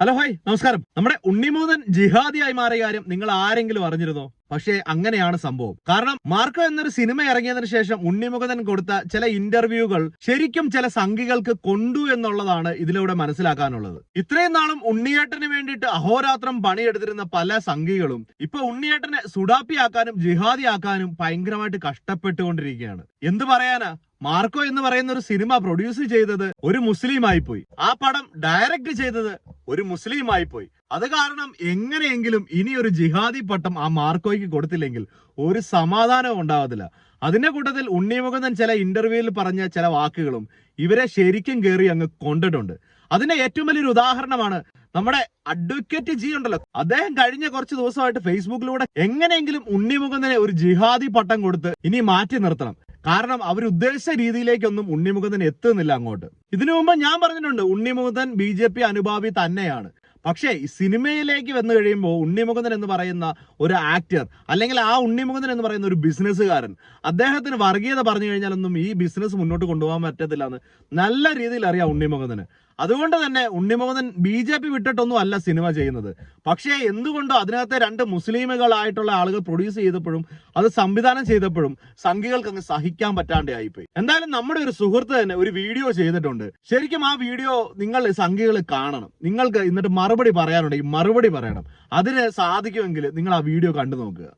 Hello hi നമസ്കാരം. നമ്മുടെ ഉണ്ണിമോദൻ ജിഹാദിയായി മാറിയ കാര്യം നിങ്ങൾ ആരെങ്കിലും അറിഞ്ഞിരുന്നോ? പക്ഷേ അങ്ങനെയാണ് സംഭവം. കാരണം മാർക്കോ എന്നൊരു സിനിമ ഇറങ്ങിയതിന് ശേഷം ഉണ്ണിമുഖതൻ കൊടുത്ത ചില ഇന്റർവ്യൂകൾ ശരിക്കും ചില സംഘികൾക്ക് കൊണ്ടു എന്നുള്ളതാണ് ഇതിലൂടെ മനസ്സിലാക്കാനുള്ളത്. ഇത്രയും നാളും ഉണ്ണിയേട്ടന് വേണ്ടിയിട്ട് അഹോരാത്രം പണിയെടുത്തിരുന്ന പല സംഘികളും ഇപ്പൊ ഉണ്ണിയേട്ടനെ സുഡാപ്പിയാക്കാനും ജിഹാദിയാക്കാനും ഭയങ്കരമായിട്ട് കഷ്ടപ്പെട്ടുകൊണ്ടിരിക്കുകയാണ്. എന്ത് പറയാനാ? മാർക്കോ എന്ന് പറയുന്ന ഒരു സിനിമ പ്രൊഡ്യൂസ് ചെയ്തത് ഒരു മുസ്ലിം ആയിപ്പോയി ആ പടം ഡയറക്ട് ചെയ്തത് ഒരു മുസ്ലിം ആയിപ്പോയി അത് കാരണം എങ്ങനെയെങ്കിലും ഇനി ഒരു ജിഹാദി പട്ടം ആ മാർക്കോയ്ക്ക് കൊടുത്തില്ലെങ്കിൽ ഒരു സമാധാനവും ഉണ്ടാവത്തില്ല. അതിന്റെ കൂട്ടത്തിൽ ഉണ്ണിമുഖന്തൻ ചില ഇന്റർവ്യൂവിൽ പറഞ്ഞ ചില വാക്കുകളും ഇവരെ ശരിക്കും കയറി അങ്ങ് കൊണ്ടിട്ടുണ്ട്. അതിന്റെ ഏറ്റവും വലിയൊരു ഉദാഹരണമാണ് നമ്മുടെ അഡ്വക്കേറ്റ് ജി ഉണ്ടല്ലോ. അദ്ദേഹം കഴിഞ്ഞ കുറച്ച് ദിവസമായിട്ട് ഫേസ്ബുക്കിലൂടെ എങ്ങനെയെങ്കിലും ഉണ്ണിമുഖന്തനെ ഒരു ജിഹാദി പട്ടം കൊടുത്ത് ഇനി മാറ്റി നിർത്തണം. കാരണം അവർ ഉദ്ദേശിച്ച രീതിയിലേക്കൊന്നും ഉണ്ണിമുഖന്തൻ എത്തുന്നില്ല അങ്ങോട്ട്. ഇതിനു മുമ്പ് ഞാൻ പറഞ്ഞിട്ടുണ്ട് ഉണ്ണിമുഖന്തൻ ബി ജെ പി അനുഭാവി തന്നെയാണ്. പക്ഷേ സിനിമയിലേക്ക് വന്നു കഴിയുമ്പോൾ ഉണ്ണിമുകുന്ദൻ എന്ന് പറയുന്ന ഒരു ആക്ടർ അല്ലെങ്കിൽ ആ ഉണ്ണിമുകുന്ദൻ എന്ന് പറയുന്ന ഒരു ബിസിനസ്സുകാരൻ അദ്ദേഹത്തിന് വർഗീയത പറഞ്ഞു കഴിഞ്ഞാലൊന്നും ഈ ബിസിനസ് മുന്നോട്ട് കൊണ്ടുപോകാൻ പറ്റത്തില്ല എന്ന് നല്ല രീതിയിൽ അറിയാം ഉണ്ണിമുകുന്ദന്. അതുകൊണ്ട് തന്നെ ഉണ്ണിമുകുന്ദൻ ബി ജെ പി വിട്ടിട്ടൊന്നും അല്ല സിനിമ ചെയ്യുന്നത്. പക്ഷേ എന്തുകൊണ്ടോ അതിനകത്തെ രണ്ട് മുസ്ലിമുകളായിട്ടുള്ള ആളുകൾ പ്രൊഡ്യൂസ് ചെയ്തപ്പോഴും അത് സംവിധാനം ചെയ്തപ്പോഴും സംഘികൾക്ക് അങ്ങ് സഹിക്കാൻ പറ്റാണ്ട് ആയിപ്പോയി. എന്തായാലും നമ്മുടെ ഒരു സുഹൃത്ത് തന്നെ ഒരു വീഡിയോ ചെയ്തിട്ടുണ്ട്. ശരിക്കും ആ വീഡിയോ നിങ്ങൾ സംഘികൾ കാണണം. നിങ്ങൾക്ക് എന്നിട്ട് മറുപടി പറയാനുണ്ടെങ്കിൽ മറുപടി പറയണം. അതിന് സാധിക്കുമെങ്കിൽ നിങ്ങൾ ആ വീഡിയോ കണ്ടു നോക്കുക.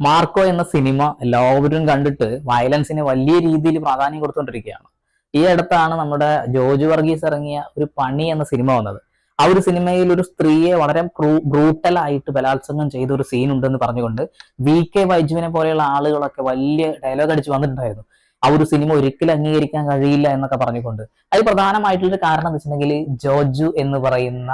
മാർക്കോ എന്ന സിനിമ എല്ലാവരും കണ്ടിട്ട് വയലൻസിന് വലിയ രീതിയിൽ പ്രാധാന്യം കൊടുത്തുകൊണ്ടിരിക്കുകയാണ് ഈ അടുത്താണ് നമ്മുടെ ജോജു വർഗീസ് ഇറങ്ങിയ ഒരു പണി എന്ന സിനിമ വന്നത്. ആ ഒരു സിനിമയിൽ ഒരു സ്ത്രീയെ വളരെ ബ്രൂട്ടലായിട്ട് ബലാത്സംഗം ചെയ്ത ഒരു സീൻ ഉണ്ടെന്ന് പറഞ്ഞുകൊണ്ട് വി കെ വൈജുവിനെ പോലെയുള്ള ആളുകളൊക്കെ വലിയ ഡയലോഗ് അടിച്ച് വന്നിട്ടുണ്ടായിരുന്നു. ആ ഒരു സിനിമ ഒരിക്കലും അംഗീകരിക്കാൻ കഴിയില്ല എന്നൊക്കെ പറഞ്ഞുകൊണ്ട്. അത് പ്രധാനമായിട്ടുള്ള കാരണം എന്ന് വെച്ചിട്ടുണ്ടെങ്കിൽ ജോജു എന്ന് പറയുന്ന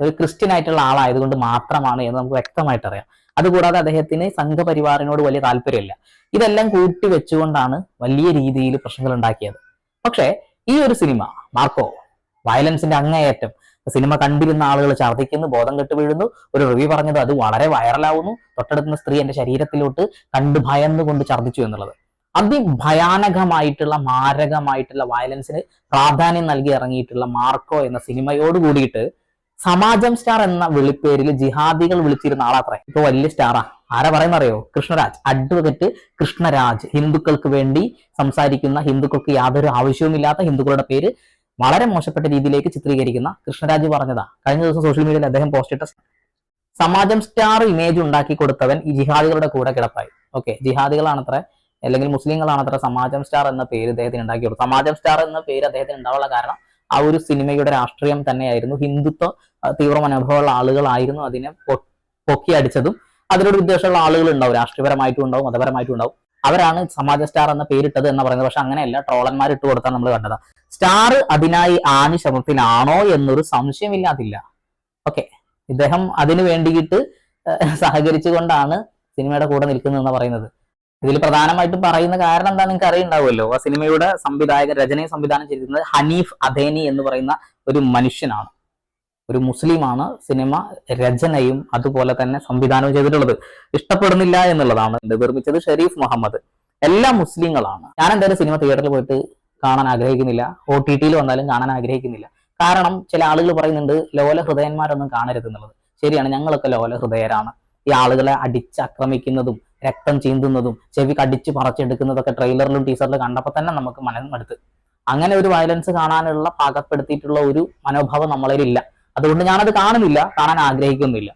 ഒരു ക്രിസ്ത്യൻ ആയിട്ടുള്ള ആളായതുകൊണ്ട് മാത്രമാണ് എന്ന് നമുക്ക് വ്യക്തമായിട്ട് അറിയാം. അതുകൂടാതെ അദ്ദേഹത്തിന് സംഘപരിവാറിനോട് വലിയ താല്പര്യമില്ല. ഇതെല്ലാം കൂട്ടി വെച്ചുകൊണ്ടാണ് വലിയ രീതിയിൽ പ്രശ്നങ്ങൾ ഉണ്ടാക്കിയത്. പക്ഷേ ഈ ഒരു സിനിമ മാർക്കോ വയലൻസിന്റെ അങ്ങേയറ്റം. സിനിമ കണ്ടിരുന്ന ആളുകൾ ഛർദ്ദിക്കുന്നു ബോധം കെട്ട് വീഴുന്നു. ഒരു റിവ്യൂ പറഞ്ഞത് അത് വളരെ വൈറലാവുന്നു. തൊട്ടടുത്തുന്ന സ്ത്രീ എന്റെ ശരീരത്തിലോട്ട് കണ്ട് ഭയന്നുകൊണ്ട് ഛർദ്ദിച്ചു എന്നുള്ളത്. അതിഭയാനകമായിട്ടുള്ള മാരകമായിട്ടുള്ള വയലൻസിന് പ്രാധാന്യം നൽകി ഇറങ്ങിയിട്ടുള്ള മാർക്കോ എന്ന സിനിമയോട് കൂടിയിട്ട് സമാജം സ്റ്റാർ എന്ന വിളിപ്പേരിൽ ജിഹാദികൾ വിളിച്ചിരുന്ന ആളാത്രേ ഇപ്പൊ വലിയ സ്റ്റാറാ. ആരാ പറയുന്ന അറിയോ? കൃഷ്ണരാജ്. അഡ്വക്കേറ്റ് കൃഷ്ണരാജ്. ഹിന്ദുക്കൾക്ക് വേണ്ടി സംസാരിക്കുന്ന ഹിന്ദുക്കൾക്ക് യാതൊരു ആവശ്യവുമില്ലാത്ത ഹിന്ദുക്കളുടെ പേര് വളരെ മോശപ്പെട്ട രീതിയിലേക്ക് ചിത്രീകരിക്കുന്ന കൃഷ്ണരാജ് പറഞ്ഞതാ. കഴിഞ്ഞ ദിവസം സോഷ്യൽ മീഡിയയിൽ അദ്ദേഹം പോസ്റ്റ് ഇട്ട സമാജം സ്റ്റാർ ഇമേജ് ഉണ്ടാക്കി കൊടുത്തവൻ ഈ ജിഹാദികളുടെ കൂടെ കിടപ്പായി. ഓക്കെ ജിഹാദികളാണത്ര അല്ലെങ്കിൽ മുസ്ലിങ്ങളാണത്ര സമാജം സ്റ്റാർ എന്ന പേര് അദ്ദേഹത്തിന് ഉണ്ടാക്കി കൊടുത്തു സമാജം സ്റ്റാർ എന്ന പേര് അദ്ദേഹത്തിന് ഉണ്ടാവാനുള്ള കാരണം ആ ഒരു സിനിമയുടെ രാഷ്ട്രീയം തന്നെയായിരുന്നു. ഹിന്ദുത്വ തീവ്ര മനോഭാവമുള്ള ആളുകളായിരുന്നു അതിനെ പൊക്കി അടിച്ചതും അതിനോട് ഉദ്ദേശമുള്ള ആളുകൾ ഉണ്ടാവും രാഷ്ട്രീയപരമായിട്ടും ഉണ്ടാവും മതപരമായിട്ടും ഉണ്ടാവും. അവരാണ് സമാജ സ്റ്റാർ എന്ന പേരിട്ടത് എന്ന് പറയുന്നത്. പക്ഷെ അങ്ങനെയല്ല ട്രോളന്മാർ ഇട്ട് കൊടുത്താൽ നമ്മൾ കണ്ടത്. സ്റ്റാർ അതിനായി ആനി ശ്രമത്തിലാണോ എന്നൊരു സംശയമില്ലാതില്ല. ഓക്കെ. ഇദ്ദേഹം അതിനു വേണ്ടിയിട്ട് സഹകരിച്ചുകൊണ്ടാണ് സിനിമയുടെ കൂടെ നിൽക്കുന്നതെന്ന് പറയുന്നത്. ഇതിൽ പ്രധാനമായിട്ടും പറയുന്ന കാരണം എന്താ നിങ്ങൾക്ക് അറിയുണ്ടാവുമല്ലോ? ആ സിനിമയുടെ സംവിധായകൻ രചനയും സംവിധാനം ചെയ്തിരുന്നത് ഹനീഫ് അദേനി എന്ന് പറയുന്ന ഒരു മനുഷ്യനാണ്. ഒരു മുസ്ലിമാണ് സിനിമ രചനയും അതുപോലെ തന്നെ സംവിധാനവും ചെയ്തിട്ടുള്ളത്. ഇഷ്ടപ്പെടുന്നില്ല എന്നുള്ളതാണ്. നിർമ്മിച്ചത് ഷെരീഫ് മുഹമ്മദ്. എല്ലാ മുസ്ലിങ്ങളാണ്. ഞാൻ എന്തായാലും സിനിമ തിയേറ്ററിൽ പോയിട്ട് കാണാൻ ആഗ്രഹിക്കുന്നില്ല. ഒ ടി ടിയിൽ വന്നാലും കാണാൻ ആഗ്രഹിക്കുന്നില്ല. കാരണം ചില ആളുകൾ പറയുന്നുണ്ട് ലോല ഹൃദയന്മാരൊന്നും കാണരുത് എന്നുള്ളത്. ശരിയാണ് ഞങ്ങളൊക്കെ ലോല ഹൃദയരാണ്. ഈ ആളുകളെ അടിച്ചാക്രമിക്കുന്നതും രക്തം ചീന്തുന്നതും ചെവി കടിച്ച് പറിച്ചെടുക്കുന്നതൊക്കെ ട്രെയിലറിലും ടീസറിലും കണ്ടപ്പോൾ തന്നെ നമുക്ക് മനസ്സിലെടുത്ത് അങ്ങനെ ഒരു വയലൻസ് കാണാനുള്ള പാകപ്പെടുത്തിയിട്ടുള്ള ഒരു മനോഭാവം നമ്മളിലില്ല. അതുകൊണ്ട് ഞാനത് കാണുന്നില്ല കാണാൻ ആഗ്രഹിക്കുന്നില്ല.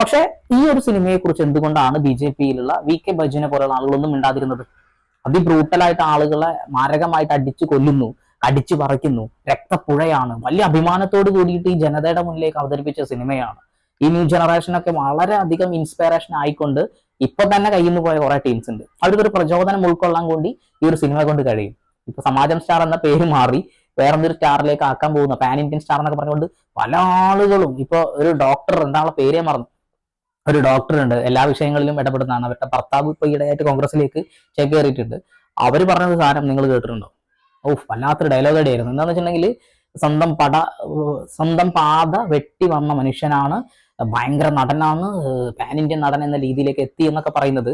പക്ഷേ ഈ ഒരു സിനിമയെ കുറിച്ച് എന്തുകൊണ്ടാണ് ബി ജെ പിയിലുള്ള വി കെ ബജുനെ പോലെയുള്ള ആളുകളൊന്നും മിണ്ടാതിരുന്നത്? അതിബ്രൂട്ടലായിട്ട് ആളുകളെ മാരകമായിട്ട് അടിച്ചു കൊല്ലുന്നു അടിച്ചു പറിക്കുന്നു രക്തപ്പുഴയാണ്. വലിയ അഭിമാനത്തോട് കൂടിയിട്ട് ഈ ജനതയുടെ മുന്നിലേക്ക് അവതരിപ്പിച്ച സിനിമയാണ്. ഈ ന്യൂ ജനറേഷനൊക്കെ വളരെ അധികം ഇൻസ്പിറേഷൻ ആയിക്കൊണ്ട് ഇപ്പൊ തന്നെ കയ്യിൽ പോയ കുറെ ടീംസ് ഉണ്ട്. അവർക്കൊരു പ്രചോദനം ഉൾക്കൊള്ളാൻ കൂടി ഈ ഒരു സിനിമ കൊണ്ട് കഴിയും. ഇപ്പൊ സമാജം സ്റ്റാർ എന്ന പേര് മാറി വേറെന്തൊരു സ്റ്റാറിലേക്ക് ആക്കാൻ പോകുന്ന. പാൻ ഇന്ത്യൻ സ്റ്റാർ എന്നൊക്കെ പറഞ്ഞുകൊണ്ട് പല ആളുകളും ഇപ്പൊ ഒരു ഡോക്ടർ എന്താണുള്ള പേരേ മറന്നു. ഒരു ഡോക്ടർ ഉണ്ട്. എല്ലാ വിഷയങ്ങളിലും ഇടപെടുന്നതാണ്. അവരുടെ ഭർത്താവ് ഇപ്പൊ ഈയിടെയായിട്ട് കോൺഗ്രസിലേക്ക് ചേക്കേറിയിട്ടുണ്ട്. അവർ പറഞ്ഞത് സാധനം നിങ്ങൾ കേട്ടിട്ടുണ്ടോ? ഓ വല്ലാത്തൊരു ഡയലോഗ് അടിയായിരുന്നു എന്താന്ന് വെച്ചിട്ടുണ്ടെങ്കിൽ സ്വന്തം പട സ്വന്തം പാത വെട്ടി വന്ന മനുഷ്യനാണ് ഭയങ്കര നടനാണ് പാൻ ഇന്ത്യൻ നടൻ എന്ന രീതിയിലേക്ക് എത്തി എന്നൊക്കെ പറയുന്നത്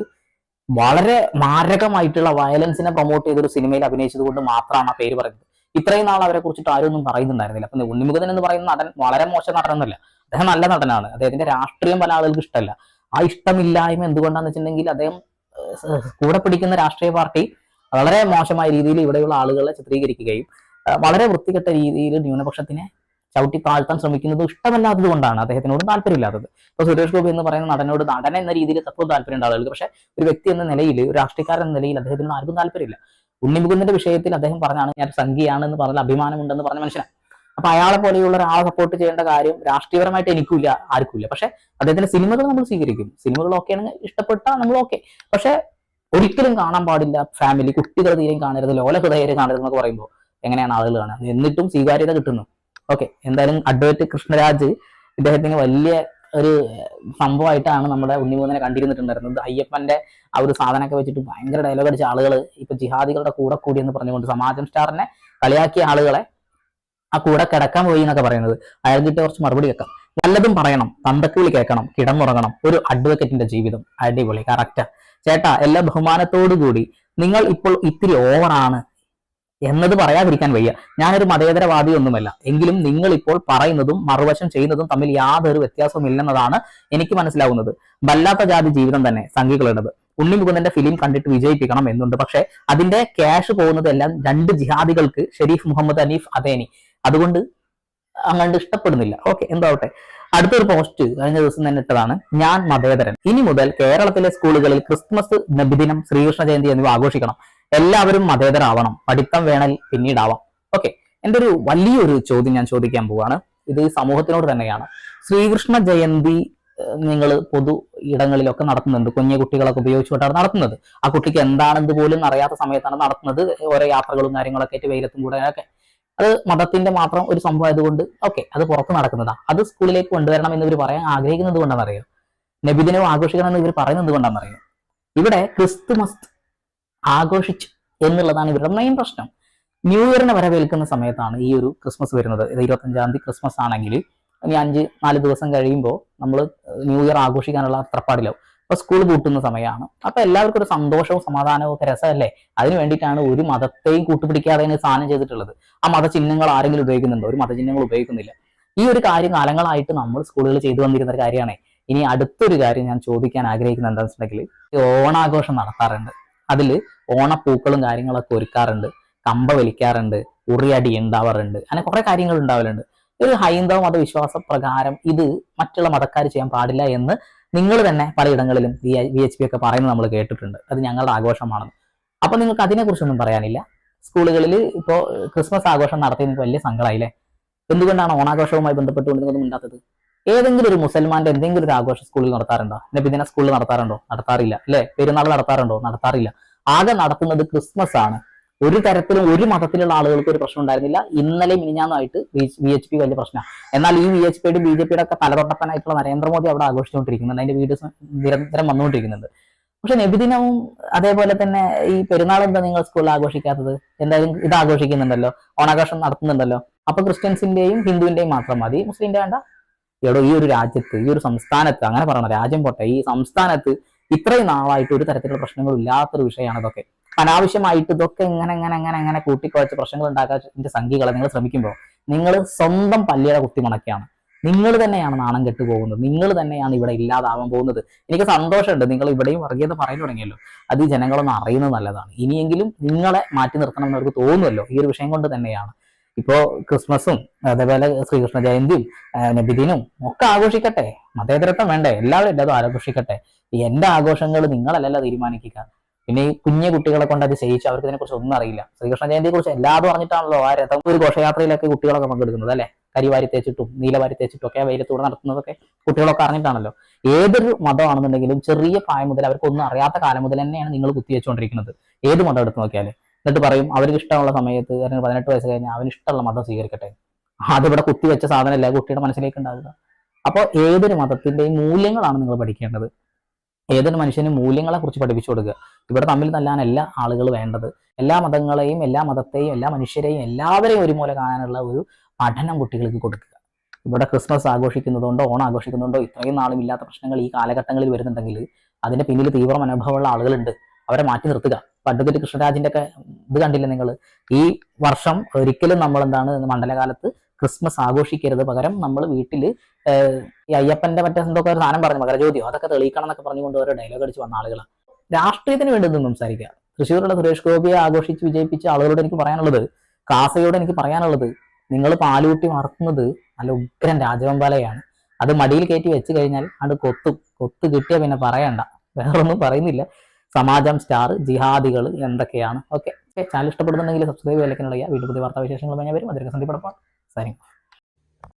വളരെ മാരകമായിട്ടുള്ള വയലൻസിനെ പ്രൊമോട്ട് ചെയ്തൊരു സിനിമയിൽ അഭിനയിച്ചത് കൊണ്ട് മാത്രമാണ് ആ പേര് പറയുന്നത്. ഇത്രയും നാൾ അവരെ കുറിച്ചിട്ട് ആരും ഒന്നും പറയുന്നുണ്ടായിരുന്നില്ല. അപ്പൊ ഉണ്ണിമുഖൻ എന്ന് പറയുന്ന നടൻ വളരെ മോശം നടനൊന്നുമല്ല. അദ്ദേഹം നല്ല നടനാണ്. അദ്ദേഹത്തിന്റെ രാഷ്ട്രീയം പല ആളുകൾക്ക് ഇഷ്ടമല്ല. ആ ഇഷ്ടമില്ലായ്മ എന്തുകൊണ്ടാന്ന് വെച്ചിട്ടുണ്ടെങ്കിൽ അദ്ദേഹം കൂടെ പിടിക്കുന്ന രാഷ്ട്രീയ പാർട്ടി വളരെ മോശമായ രീതിയിൽ ഇവിടെയുള്ള ആളുകളെ ചിത്രീകരിക്കുകയും വളരെ വൃത്തികെട്ട രീതിയിൽ ന്യൂനപക്ഷത്തിനെ ചവിട്ടി താഴ്ത്താൻ ശ്രമിക്കുന്നത് ഇഷ്ടമല്ലാത്തത് കൊണ്ടാണ്. അദ്ദേഹത്തിനോട് താല്പര്യമില്ലാത്തത്. ഇപ്പൊ സുരേഷ് ഗോപി എന്ന് പറയുന്ന നടനോട് നടൻ എന്ന രീതിയിൽ തത്വം താല്പര്യമുണ്ട് ആളുകൾക്ക്. പക്ഷേ ഒരു വ്യക്തി എന്ന നിലയിൽ ഒരു രാഷ്ട്രീയക്കാരൻ എന്ന നിലയിൽ അദ്ദേഹത്തിന് ആർക്കും താല്പര്യമില്ല. ഉണ്ണിമുകുന്ദന്റെ വിഷയത്തിൽ അദ്ദേഹം പറഞ്ഞാണ് ഞാൻ സംഘിയാണെന്ന് പറഞ്ഞ അഭിമാനമുണ്ടെന്ന് പറഞ്ഞ മനുഷ്യനാണ് അപ്പൊ അയാളെ പോലെയുള്ള ഒരാളെ സപ്പോർട്ട് ചെയ്യേണ്ട കാര്യം രാഷ്ട്രീയപരമായിട്ട് എനിക്കില്ല ആർക്കുമില്ല. പക്ഷെ അദ്ദേഹത്തിന്റെ സിനിമകൾ നമ്മൾ സ്വീകരിക്കും. സിനിമകൾ ഓക്കെ ആണെങ്കിൽ ഇഷ്ടപ്പെട്ടാൽ നമ്മൾ ഓക്കെ പക്ഷെ ഒരിക്കലും കാണാൻ പാടില്ല ഫാമിലി കുട്ടികൾ തീരെയും കാണരുത് ലോല ഹൃദയരെ കാണരുത് എന്നൊക്കെ പറയുമ്പോൾ എങ്ങനെയാണ് ആളുകൾ കാണുന്നത് എന്നിട്ടും സ്വീകാര്യത കിട്ടുന്നു. ഓക്കെ എന്തായാലും അഡ്വക്കേറ്റ് കൃഷ്ണരാജ് ഇദ്ദേഹത്തിന് വലിയ ഒരു സംഭവമായിട്ടാണ് നമ്മുടെ ഉണ്ണിമൂന്നനെ കണ്ടിരുന്നിട്ടുണ്ടായിരുന്നത്. അയ്യപ്പന്റെ ആ ഒരു സാധനമൊക്കെ വെച്ചിട്ട് ഭയങ്കര ഡയലോഗ് അടിച്ച ആളുകൾ ഇപ്പൊ ജിഹാദികളുടെ കൂടെ കൂടി എന്ന് പറഞ്ഞുകൊണ്ട് സമാജം സ്റ്റാറിനെ കളിയാക്കിയ ആളുകളെ ആ കൂടെ കിടക്കാൻ പോയി എന്നൊക്കെ പറയുന്നത്. അയാൾക്കിട്ട് കുറച്ച് മറുപടി വെക്കാം. നല്ലതും പറയണം തന്തക്കുളി കേൾക്കണം കിടന്നുറങ്ങണം ഒരു അഡ്വക്കേറ്റിന്റെ ജീവിതം. അടിപൊളി കറക്റ്റ് ചേട്ടാ എല്ലാ ബഹുമാനത്തോടു കൂടി നിങ്ങൾ ഇപ്പോൾ ഇത്തിരി ഓവറാണ് എന്നത് പറയാതിരിക്കാൻ വയ്യ. ഞാനൊരു മതേതരവാദി ഒന്നുമല്ല എങ്കിലും നിങ്ങൾ ഇപ്പോൾ പറയുന്നതും മറുവശം ചെയ്യുന്നതും തമ്മിൽ യാതൊരു വ്യത്യാസവും ഇല്ലെന്നതാണ് എനിക്ക് മനസ്സിലാവുന്നത്. വല്ലാത്ത ജാതി ജീവിതം തന്നെ സംഘികളുടേത്. ഉണ്ണിമുകുന്ദന്റെ ഫിലിം കണ്ടിട്ട് വിജയിപ്പിക്കണം എന്നുണ്ട്. പക്ഷെ അതിന്റെ ക്യാഷ് പോകുന്നത് എല്ലാം രണ്ട് ജിഹാദികൾക്ക് ഷെരീഫ് മുഹമ്മദ് അനീഫ് അദേനി അതുകൊണ്ട് അങ്ങനെ ഇഷ്ടപ്പെടുന്നില്ല. ഓക്കെ എന്താവട്ടെ. അടുത്തൊരു പോസ്റ്റ് കഴിഞ്ഞ ദിവസം തന്നെ ഇട്ടതാണ്. ഞാൻ മതേതരൻ. ഇനി മുതൽ കേരളത്തിലെ സ്കൂളുകളിൽ ക്രിസ്മസ് നബിദിനം ശ്രീകൃഷ്ണ ജയന്തി എന്നിവ ആഘോഷിക്കണം. എല്ലാവരും മതേതരാവണം. പഠിത്തം വേണൽ പിന്നീടാവാം. ഓക്കെ എന്റെ ഒരു വലിയൊരു ചോദ്യം ഞാൻ ചോദിക്കാൻ പോവാണ്. ഇത് സമൂഹത്തിനോട് തന്നെയാണ്. ശ്രീകൃഷ്ണ ജയന്തി നിങ്ങൾ പൊതു ഇടങ്ങളിലൊക്കെ നടത്തുന്നുണ്ട് കുഞ്ഞു കുട്ടികളൊക്കെ ഉപയോഗിച്ചുകൊണ്ടാണ് നടത്തുന്നത് ആ കുട്ടിക്ക് എന്താണെന്ന് പോലും അറിയാത്ത സമയത്താണ് നടത്തുന്നത് ഓരോ യാത്രകളും കാര്യങ്ങളൊക്കെ ആയിട്ട് വെയിലത്തും കൂടെ ഒക്കെ അത് മതത്തിന്റെ മാത്രം ഒരു സംഭവം ആയതുകൊണ്ട് ഓക്കെ അത് പുറത്ത് നടക്കുന്നതാ. അത് സ്കൂളിലേക്ക് കൊണ്ടുവരണം എന്ന് ഇവർ പറയാൻ ആഗ്രഹിക്കുന്നത് അറിയാം നബിദിനവും ആഘോഷിക്കണം എന്ന് ഇവർ പറയുന്നത് അറിയാം ഇവിടെ ക്രിസ്തുമസ് ആഘോഷിച്ചു എന്നുള്ളതാണ് ഇവരുടെ മെയിൻ പ്രശ്നം. ന്യൂ ഇയറിനെ വരവേൽക്കുന്ന സമയത്താണ് ഈ ഒരു ക്രിസ്മസ് വരുന്നത്. ഇരുപത്തഞ്ചാം തീയതി ക്രിസ്മസ് ആണെങ്കിൽ ഇനി അഞ്ച് നാല് ദിവസം കഴിയുമ്പോൾ നമ്മൾ ന്യൂ ഇയർ ആഘോഷിക്കാനുള്ള അത്രപ്പാടിലാവും അപ്പൊ സ്കൂൾ പൂട്ടുന്ന സമയമാണ്. അപ്പൊ എല്ലാവർക്കും ഒരു സന്തോഷവും സമാധാനവും ഒക്കെ രസമല്ലേ? അതിന് വേണ്ടിയിട്ടാണ് ഒരു മതത്തെയും കൂട്ടുപിടിക്കാതെ സാധനം ചെയ്തിട്ടുള്ളത്. ആ മതചിഹ്നങ്ങൾ ആരെങ്കിലും ഉപയോഗിക്കുന്നുണ്ടോ? ഒരു മതചിഹ്നങ്ങൾ ഉപയോഗിക്കുന്നില്ല. ഈ ഒരു കാര്യം കാലങ്ങളായിട്ട് നമ്മൾ സ്കൂളുകളിൽ ചെയ്തു വന്നിരുന്ന ഒരു കാര്യമാണ്. ഇനി അടുത്തൊരു കാര്യം ഞാൻ ചോദിക്കാൻ ആഗ്രഹിക്കുന്നത് എന്താണെന്ന് വെച്ചിട്ടുണ്ടെങ്കിൽ ഓണാഘോഷം നടത്താറുണ്ട്. അതിൽ ഓണപ്പൂക്കളും കാര്യങ്ങളൊക്കെ ഒരുക്കാറുണ്ട്. കമ്പ വലിക്കാറുണ്ട് ഉറിയടി ഉണ്ടാവാറുണ്ട് അങ്ങനെ കുറെ കാര്യങ്ങൾ ഉണ്ടാവലുണ്ട്. ഒരു ഹൈന്ദവ മതവിശ്വാസ പ്രകാരം ഇത് മറ്റുള്ള മതക്കാർ ചെയ്യാൻ പാടില്ല എന്ന് നിങ്ങൾ തന്നെ പലയിടങ്ങളിലും വി എച്ച് പി ഒക്കെ പറയുന്നത് നമ്മൾ കേട്ടിട്ടുണ്ട്. അത് ഞങ്ങളുടെ ആഘോഷമാണെന്ന്. അപ്പൊ നിങ്ങൾക്ക് അതിനെക്കുറിച്ചൊന്നും പറയാനില്ല. സ്കൂളുകളിൽ ഇപ്പോൾ ക്രിസ്മസ് ആഘോഷം നടത്തി നിങ്ങൾക്ക് വലിയ സങ്കടമായില്ലേ എന്തുകൊണ്ടാണ് ഓണാഘോഷവുമായി ബന്ധപ്പെട്ടുകൊണ്ട് നിങ്ങളൊന്നും മിണ്ടാത്തത്? ഏതെങ്കിലും ഒരു മുസൽമാന്റെ എന്തെങ്കിലും ഒരു ആഘോഷം സ്കൂളിൽ നടത്താറുണ്ടോ? നബിദിന സ്കൂളിൽ നടത്താറുണ്ടോ? നടത്താറില്ല. അല്ലെ? പെരുന്നാൾ നടത്താറുണ്ടോ? നടത്താറില്ല. ആകെ നടത്തുന്നത് ക്രിസ്മസ് ആണ്. ഒരു തരത്തിലും ഒരു മതത്തിലുള്ള ആളുകൾക്ക് ഒരു പ്രശ്നം ഉണ്ടായിരുന്നില്ല. ഇന്നലെ മിനിഞ്ഞാന്നായിട്ട് വി എച്ച് പി വലിയ പ്രശ്നമാണ് എന്നാൽ ഈ വി എച്ച് പിയുടെ ബി ജെ പിയുടെ ഒക്കെ തലതൊട്ടപ്പനായിട്ടുള്ള നരേന്ദ്രമോദി അവിടെ ആഘോഷിച്ചുകൊണ്ടിരിക്കുന്നുണ്ട്. അതിന്റെ വീഡിയോസ് നിരന്തരം വന്നുകൊണ്ടിരിക്കുന്നുണ്ട്. പക്ഷെ നബിദിനവും അതേപോലെ തന്നെ ഈ പെരുന്നാൾ എന്താ നിങ്ങൾ സ്കൂളിൽ ആഘോഷിക്കാത്തത്? എന്തായാലും ഇത് ആഘോഷിക്കുന്നുണ്ടല്ലോ. ഓണാഘോഷം നടത്തുന്നുണ്ടല്ലോ. അപ്പൊ ക്രിസ്ത്യൻസിന്റെയും ഹിന്ദുവിന്റെയും മാത്രം മതി. മുസ്ലിം വേണ്ട. എടോ ഈ ഒരു രാജ്യത്ത് ഈ ഒരു സംസ്ഥാനത്ത് അങ്ങനെ പറയണം രാജ്യം പോട്ടെ. ഈ സംസ്ഥാനത്ത് ഇത്രയും നാളായിട്ട് ഒരു തരത്തിലുള്ള പ്രശ്നങ്ങളും ഇല്ലാത്തൊരു വിഷയമാണ് ഇതൊക്കെ. അനാവശ്യമായിട്ട് ഇതൊക്കെ എങ്ങനെ എങ്ങനെ കൂട്ടിക്കുഴച്ച് പ്രശ്നങ്ങൾ ഉണ്ടാക്കാൻ സംഖ്യകളെ നിങ്ങൾ ശ്രമിക്കുമ്പോൾ നിങ്ങൾ സ്വന്തം പല്ലിയുടെ കുത്തി മണക്കാണ് നിങ്ങൾ തന്നെയാണ് നാണം കെട്ടു പോകുന്നത്. നിങ്ങൾ തന്നെയാണ് ഇവിടെ ഇല്ലാതാവാൻ പോകുന്നത്. എനിക്ക് സന്തോഷമുണ്ട്. നിങ്ങൾ ഇവിടെയും വർഗീയത പറയാൻ തുടങ്ങിയല്ലോ. അത് ഈ ജനങ്ങളൊന്നും അറിയുന്നത് നല്ലതാണ്. ഇനിയെങ്കിലും നിങ്ങളെ മാറ്റി നിർത്തണം എന്ന് അവർക്ക് തോന്നുമല്ലോ. ഈ ഒരു വിഷയം കൊണ്ട് തന്നെയാണ്. ഇപ്പോ ക്രിസ്മസും അതേപോലെ ശ്രീകൃഷ്ണ ജയന്തിയും നബിദിനും ഒക്കെ ആഘോഷിക്കട്ടെ. മതേതരത്വം വേണ്ടേ? എല്ലാവരും എല്ലാതും ആഘോഷിക്കട്ടെ. എന്റെ ആഘോഷങ്ങൾ നിങ്ങളല്ലല്ലോ തീരുമാനിക്കുക. പിന്നെ ഈ കുഞ്ഞു കുട്ടികളെ കൊണ്ട് അത് ചെയ്യിച്ചു അവർക്ക് ഇതിനെക്കുറിച്ച് ഒന്നും അറിയില്ല. ശ്രീകൃഷ്ണ ജയന്തിയെ കുറിച്ച് എല്ലാതും അറിഞ്ഞിട്ടാണല്ലോ ആ രഥം. ഒരു ഘോഷയാത്രയിലൊക്കെ കുട്ടികളൊക്കെ പങ്കെടുക്കുന്നത് അല്ലെ? കരിവാരി തേച്ചിട്ടും നീലവാരി തേച്ചിട്ടും ഒക്കെ വെയിലത്തൂടെ നടത്തുന്നതൊക്കെ കുട്ടികളൊക്കെ അറിഞ്ഞിട്ടാണല്ലോ. ഏതൊരു മതമാണെന്നുണ്ടെങ്കിലും ചെറിയ പ്രായം മുതൽ അവർക്ക് ഒന്നും അറിയാത്ത കാലം മുതൽ തന്നെയാണ് നിങ്ങൾ കുത്തിവെച്ചുകൊണ്ടിരിക്കുന്നത്. ഏത് മതം എടുത്ത് നോക്കിയാൽ എന്നിട്ട് പറയും അവർക്ക് ഇഷ്ടമുള്ള സമയത്ത് അല്ലെങ്കിൽ പതിനെട്ട് വയസ്സ് കഴിഞ്ഞാൽ അവന് ഇഷ്ടമുള്ള മതം സ്വീകരിക്കട്ടെ. അതിവിടെ കുത്തിവെച്ച സാധനമല്ല കുട്ടിയുടെ മനസ്സിലേക്ക് ഉണ്ടാവുക. അപ്പോൾ ഏതൊരു മതത്തിന്റെയും മൂല്യങ്ങളാണ് നിങ്ങൾ പഠിക്കേണ്ടത്. ഏതൊരു മനുഷ്യനും മൂല്യങ്ങളെ കുറിച്ച് പഠിപ്പിച്ചു കൊടുക്കുക. ഇവിടെ തമ്മിൽ തല്ലാൻ എല്ലാ ആളുകൾ വേണ്ടത് എല്ലാ മതങ്ങളെയും എല്ലാ മതത്തെയും എല്ലാ മനുഷ്യരെയും എല്ലാവരെയും ഒരുപോലെ കാണാനുള്ള ഒരു പഠനം കുട്ടികൾക്ക് കൊടുക്കുക. ഇവിടെ ക്രിസ്മസ് ആഘോഷിക്കുന്നതുകൊണ്ടോ ഓണം ആഘോഷിക്കുന്നതുകൊണ്ടോ ഇത്രയും നാളും ഇല്ലാത്ത പ്രശ്നങ്ങൾ ഈ കാലഘട്ടങ്ങളിൽ വരുന്നുണ്ടെങ്കിൽ അതിന്റെ പിന്നിൽ തീവ്ര മനോഭാവമുള്ള ആളുകളുണ്ട്. അവരെ മാറ്റി നിർത്തുക. അഡ്വക്കേറ്റ് കൃഷ്ണരാജിന്റെ ഒക്കെ ഇത് കണ്ടില്ല നിങ്ങൾ ഈ വർഷം ഒരിക്കലും നമ്മൾ എന്താണ് മണ്ഡലകാലത്ത് ക്രിസ്മസ് ആഘോഷിക്കരുത്. പകരം നമ്മൾ വീട്ടിൽ ഈ അയ്യപ്പന്റെ മറ്റേ എന്തൊക്കെ ഒരു സാധനം പറഞ്ഞു മകരജ്യോതിയോ അതൊക്കെ തെളിയിക്കണം എന്നൊക്കെ പറഞ്ഞുകൊണ്ട് ഓരോ ഡയലോഗ് അടിച്ച് വന്ന ആളുകളാണ് രാഷ്ട്രീയത്തിന് വേണ്ടി ഒന്നും സംസാരിക്കുക. തൃശ്ശൂരുള്ള സുരേഷ് ഗോപിയെ ആഘോഷിച്ച് വിജയിപ്പിച്ച ആളുകളോട് എനിക്ക് പറയാനുള്ളത് കാസയോട് എനിക്ക് പറയാനുള്ളത് നിങ്ങൾ പാലൂട്ടി വളർത്തുന്നത് നല്ല ഉഗ്രൻ രാജവെമ്പാലയാണ്. അത് മടിയിൽ കയറ്റി വെച്ച് കഴിഞ്ഞാൽ അത് കൊത്തും. കൊത്ത് കിട്ടിയാൽ പിന്നെ പറയണ്ട. വേറൊന്നും പറയുന്നില്ല. സമാജം സ്റ്റാർ ജിഹാദികൾ എന്തൊക്കെയാണ്? ഓക്കെ. ചാനൽ ഇഷ്ടപ്പെടുന്നുണ്ടെങ്കിൽ സബ്സ്ക്രൈബ് ചെയ്യാൻ വീണ്ടും പുതിയ വാർത്താ വിശേഷങ്ങളുമായി ഞാൻ വരും. അതിലേക്ക് സന്ധിപ്പെടുമ്പോൾ സാരി